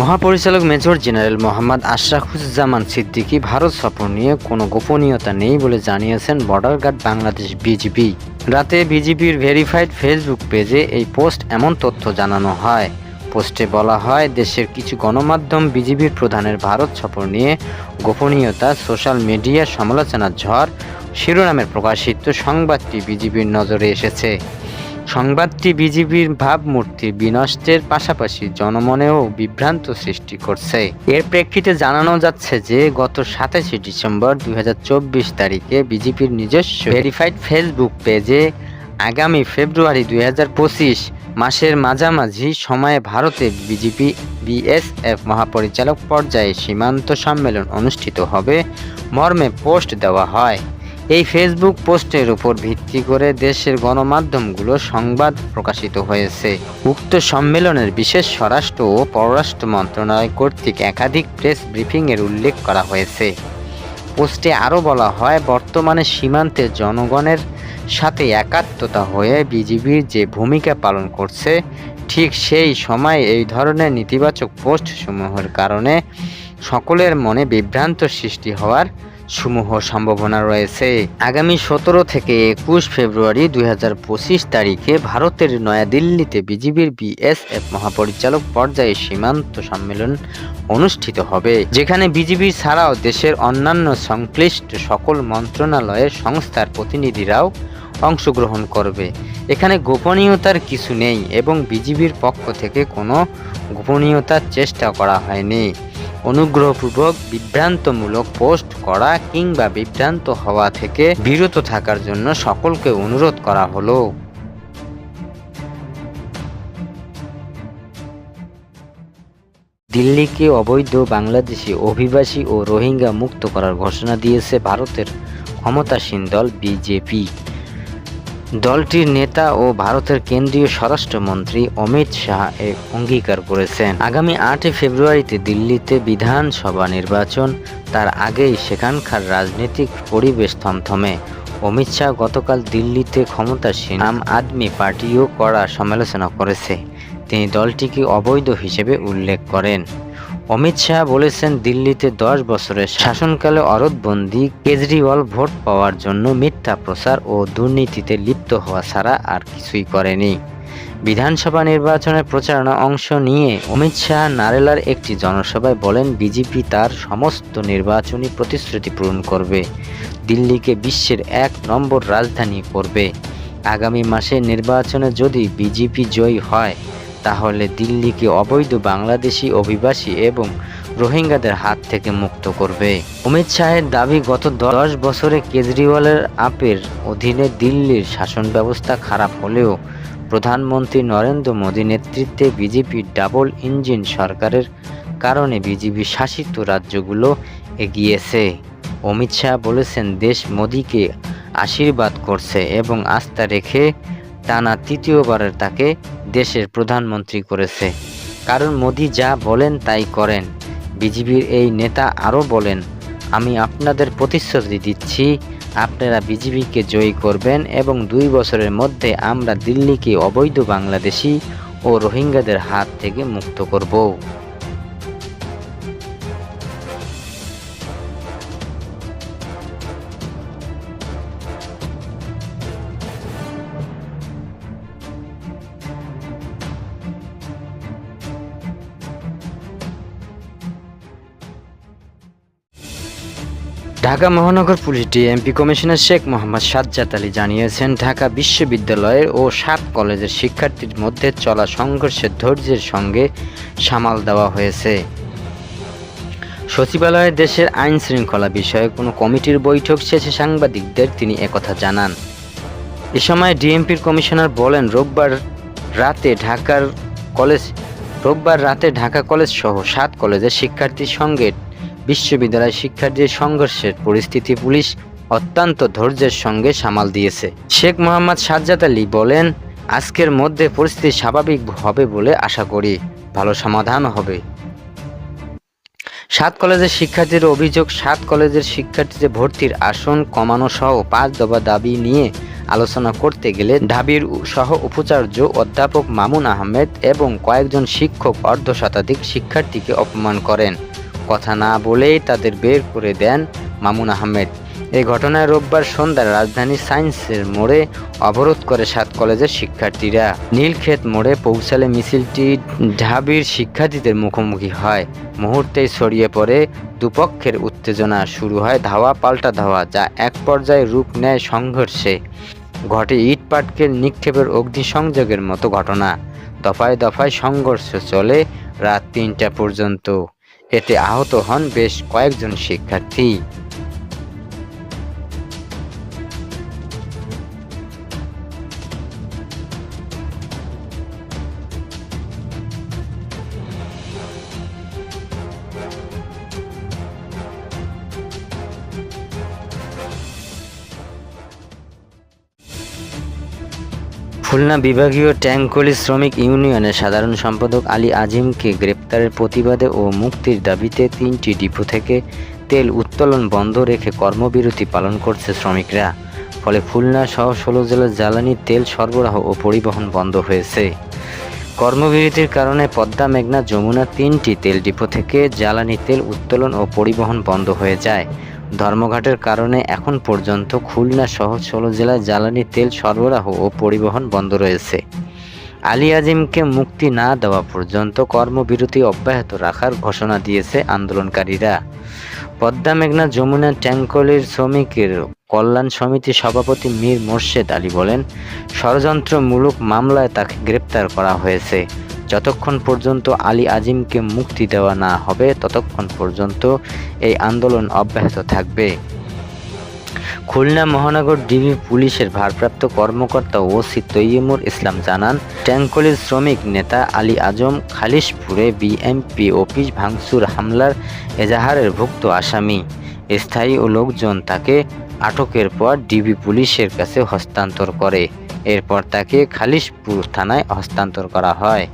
মহাপরিচালক major general Mohammad Ashrafuzzaman Siddiqui Bharat সফর নিয়ে কোনো গোপনীয়তা নেই বলে জানিয়েছেন বর্ডার গার্ড বাংলাদেশ বিজিবি। রাতে বিজিবির ভেরিফাইড ফেসবুক পেজে এই পোস্ট এমন তথ্য জানানো হয়। পোস্টে বলা হয়, দেশের কিছু গণমাধ্যম বিজিবির প্রধানের ভারত সফর নিয়ে গোপনীয়তা, সোশ্যাল মিডিয়া সমালোচনার ঝড়, শিরোনামের প্রকাশিত সংবাদটি বিজিবির নজরে এসেছে। সংবাদটি বিজিবির ভাবমূর্তি বিনষ্টের পাশাপাশি জনমনেও বিভ্রান্ত সৃষ্টি করছে। এর প্রেক্ষিতে জানানো যাচ্ছে যে, গত সাতাশে ডিসেম্বর দুই হাজার চব্বিশ তারিখে বিজেপির নিজস্ব ভেরিফাইড ফেসবুক পেজে আগামী ফেব্রুয়ারি দুই হাজার পঁচিশ মাসের মাঝামাঝি সময়ে ভারতে বিজেপি বিএসএফ মহাপরিচালক পর্যায়ে সীমান্ত সম্মেলন অনুষ্ঠিত হবে। মর্মে পোস্ট দেওয়া হয়। এই ফেসবুক পোস্টের উপর ভিত্তি করে দেশের গণমাধ্যমগুলো সংবাদ প্রকাশিত হয়েছে। উক্ত সম্মেলনের বিশেষ স্বরাষ্ট্র ও পররাষ্ট্র মন্ত্রণালয় কর্তৃক একাধিক প্রেস ব্রিফিংয়ের উল্লেখ করা হয়েছে। পোস্টে আরও বলা হয়, বর্তমানে সীমান্তে জনগণের সাথে একাত্মতা হয়ে বিজিবির যে ভূমিকা পালন করছে, ঠিক সেই সময় এই ধরনের নেতিবাচক পোস্টসমূহের কারণে সকলের মনে বিভ্রান্ত সৃষ্টি হওয়ার সমূহ সম্ভাবনা রয়েছে। আগামী সতেরো থেকে একুশ ফেব্রুয়ারি দু হাজার পঁচিশ তারিখে ভারতের নয়াদিল্লিতে বিজিবির বিএসএফ মহাপরিচালক পর্যায়ে সীমান্ত সম্মেলন অনুষ্ঠিত হবে, যেখানে বিজিবি ছাড়াও দেশের অন্যান্য সংশ্লিষ্ট সকল মন্ত্রণালয়ের সংস্থার প্রতিনিধিরাও অংশগ্রহণ করবে। এখানে গোপনীয়তার কিছু নেই এবং বিজিবির পক্ষ থেকে কোনো গোপনীয়তার চেষ্টা করা হয়নি। অনুগ্রহপূর্বক বিভ্রান্তমূলক পোস্ট করা কিংবা বিভ্রান্ত হওয়া থেকে বিরত থাকার জন্য সকলকে অনুরোধ করা হলো। দিল্লিকে অবৈধ বাংলাদেশি অভিবাসী ও রোহিঙ্গা মুক্ত করার ঘোষণা দিয়েছে ভারতের ক্ষমতাসীন দল বিজেপি। দলটির নেতা ও ভারতের কেন্দ্রীয় স্বরাষ্ট্রমন্ত্রী অমিত শাহ এ অঙ্গীকার করেছেন। আগামী আটই ফেব্রুয়ারিতে দিল্লিতে বিধানসভা নির্বাচন, তার আগেই সেখানকার রাজনৈতিক পরিবেশ থমথমে। অমিত শাহ গতকাল দিল্লিতে ক্ষমতাসীন আম আদমি পার্টিও কড়া সমালোচনা করেছে। তিনি দলটিকে অবৈধ হিসেবে উল্লেখ করেন। অমিত শাহ বলেছেন দিল্লিতে দশ বছরের শাসনকালে অরোধবন্দি কেজরিওয়াল ভোট পাওয়ার জন্য মিথ্যা প্রচার ও দুর্নীতিতে লিপ্ত হওয়া ছাড়া আর কিছুই করেনি। বিধানসভা নির্বাচনের প্রচারণা অংশ নিয়ে অমিত শাহ নারেলার একটি জনসভায় বলেন, বিজেপি তার সমস্ত নির্বাচনী প্রতিশ্রুতি পূরণ করবে। দিল্লিকে বিশ্বের এক নম্বর রাজধানী করবে। আগামী মাসে নির্বাচনে যদি বিজেপি জয়ী হয় তাহলে দিল্লিকে অবৈধ বাংলাদেশি অভিবাসী এবং রোহিঙ্গাদের হাত থেকে মুক্ত করবে। অমিত শাহের দাবি, গত দশ বছরে কেজরিওয়ালের আপের অধীনে দিল্লির শাসন ব্যবস্থা খারাপ হলেও প্রধানমন্ত্রী নরেন্দ্র মোদী নেতৃত্বে বিজেপির ডাবল ইঞ্জিন সরকারের কারণে বিজেপি শাসিত রাজ্যগুলো এগিয়েছে। অমিত শাহ বলেছেন, দেশ মোদীকে আশীর্বাদ করছে এবং আস্থা রেখে টানা তৃতীয়বারের তাকে দেশের প্রধানমন্ত্রী করেছে। কারণ মোদি যা বলেন তাই করেন। বিজেপির এই নেতা আরও বলেন, আমি আপনাদের প্রতিশ্রুতি দিচ্ছি, আপনারা বিজেপিকে জয়ী করবেন এবং দুই বছরের মধ্যে আমরা দিল্লিকে অবৈধ বাংলাদেশি ও রোহিঙ্গাদের হাত থেকে মুক্ত করব। ঢাকা মহানগর police DMP commissioner Sheikh Mohammad Sajjad Ali জানিয়েছেন, ঢাকা বিশ্ববিদ্যালয়ের ও সাত কলেজের শিক্ষার্থীর মধ্যে চলা সংঘর্ষের ধৈর্যের সঙ্গে সামাল দেওয়া হয়েছে। সচিবালয়ে দেশের আইন শৃঙ্খলা বিষয়ে কোনো কমিটির বৈঠক শেষে সাংবাদিকদের তিনি একথা জানান। এ সময় ডিএমপির কমিশনার বলেন, রোববার রাতে ঢাকার কলেজ, রোববার রাতে ঢাকা কলেজ সহ সাত কলেজের শিক্ষার্থীর সঙ্গে বিশ্ববিদ্যালয় শিক্ষার্থীর সংঘর্ষের পরিস্থিতি পুলিশ অত্যন্ত ধৈর্যের সঙ্গে সামাল দিয়েছে। শেখ মোহাম্মদ সাজ্জাদ আলী বলেন, আজকের মধ্যে পরিস্থিতি স্বাভাবিক হবে বলে আশা করি। ভালো সমাধান হবে। সাত কলেজের শিক্ষার্থীর অভিযোগ, সাত কলেজের শিক্ষার্থীদের ভর্তির আসন কমানো সহ পাঁচ দফা দাবি নিয়ে আলোচনা করতে গেলে ঢাবির সহ উপাচার্য অধ্যাপক মামুন আহমেদ এবং কয়েকজন শিক্ষক অর্ধ শতাধিক শিক্ষার্থীকে অপমান করেন। কথা না বলেই তাদের বের করে দেন মামুন আহমেদ। এই ঘটনায় রোববার সন্ধ্যায় রাজধানী সায়েন্সের মোড়ে অবরোধ করে সাত কলেজের শিক্ষার্থীরা। নীলক্ষেত মোড়ে পৌঁছালে মিছিলটি ঢাবির শিক্ষার্থীদের মুখোমুখি হয়। মুহূর্তেই ছড়িয়ে পড়ে দুপক্ষের উত্তেজনা। শুরু হয় ধাওয়া পাল্টা ধাওয়া, যা এক পর্যায়ে রূপ নেয় সংঘর্ষে। ঘটে ইট পাটকেল, নিক্ষেপের অগ্নিসংযোগের মতো ঘটনা। দফায় দফায় সংঘর্ষ চলে রাত তিনটা পর্যন্ত। এতে আহত হন বেশ কয়েকজন শিক্ষার্থী। খুলনা বিভাগীয় ট্যাঙ্কলি শ্রমিক ইউনিয়নের সাধারণ সম্পাদক আলী আজিমকে গ্রেপ্তারের প্রতিবাদে ও মুক্তির দাবিতে তিনটি ডিপো থেকে তেল উত্তোলন বন্ধ রেখে কর্মবিরতি পালন করছে শ্রমিকরা। ফলে খুলনা সহ ষোলো জেলার জ্বালানি, তেল সরবরাহ ও পরিবহন বন্ধ হয়েছে। কর্মবিরতির কারণে পদ্মা মেঘনা যমুনা তিনটি তেল ডিপো থেকে জ্বালানি, তেল উত্তোলন ও পরিবহন বন্ধ হয়ে যায়। ধর্মঘাটের কারণে এখন পর্যন্ত খুলনা সহ ষোলো জেলায় জ্বালানি তেল সরবরাহ ও পরিবহন বন্ধ রয়েছে। আলী আজিমকে মুক্তি না দেওয়া পর্যন্ত কর্মবিরতি অব্যাহত রাখার ঘোষণা দিয়েছে আন্দোলনকারীরা। পদ্মা মেঘনা যমুনা ট্যাঙ্কলির শ্রমিকের কল্যাণ সমিতির সভাপতি মীর মোর্শেদ আলী বলেন, ষড়যন্ত্রমূলক মামলায় তাকে গ্রেপ্তার করা হয়েছে। যতক্ষণ পর্যন্ত আলী আজিমকে মুক্তি দেওয়া না হবে, ততক্ষণ পর্যন্ত এই আন্দোলন অব্যাহত থাকবে। খুলনা মহানগর ডিবি পুলিশের ভারপ্রাপ্ত কর্মকর্তা ওসি তৈয়মুর ইসলাম জানান ট্যাঙ্কলির শ্রমিক নেতা আলী আজম খালিশপুরে বিএমপি অফিস ভাঙচুর হামলার এজাহারের ভুক্ত আসামি। স্থায়ী ও লোকজন তাকে আটকের পর ডিবি পুলিশের কাছে হস্তান্তর করে। এরপর তাকে খালিশপুর থানায় হস্তান্তর করা হয়।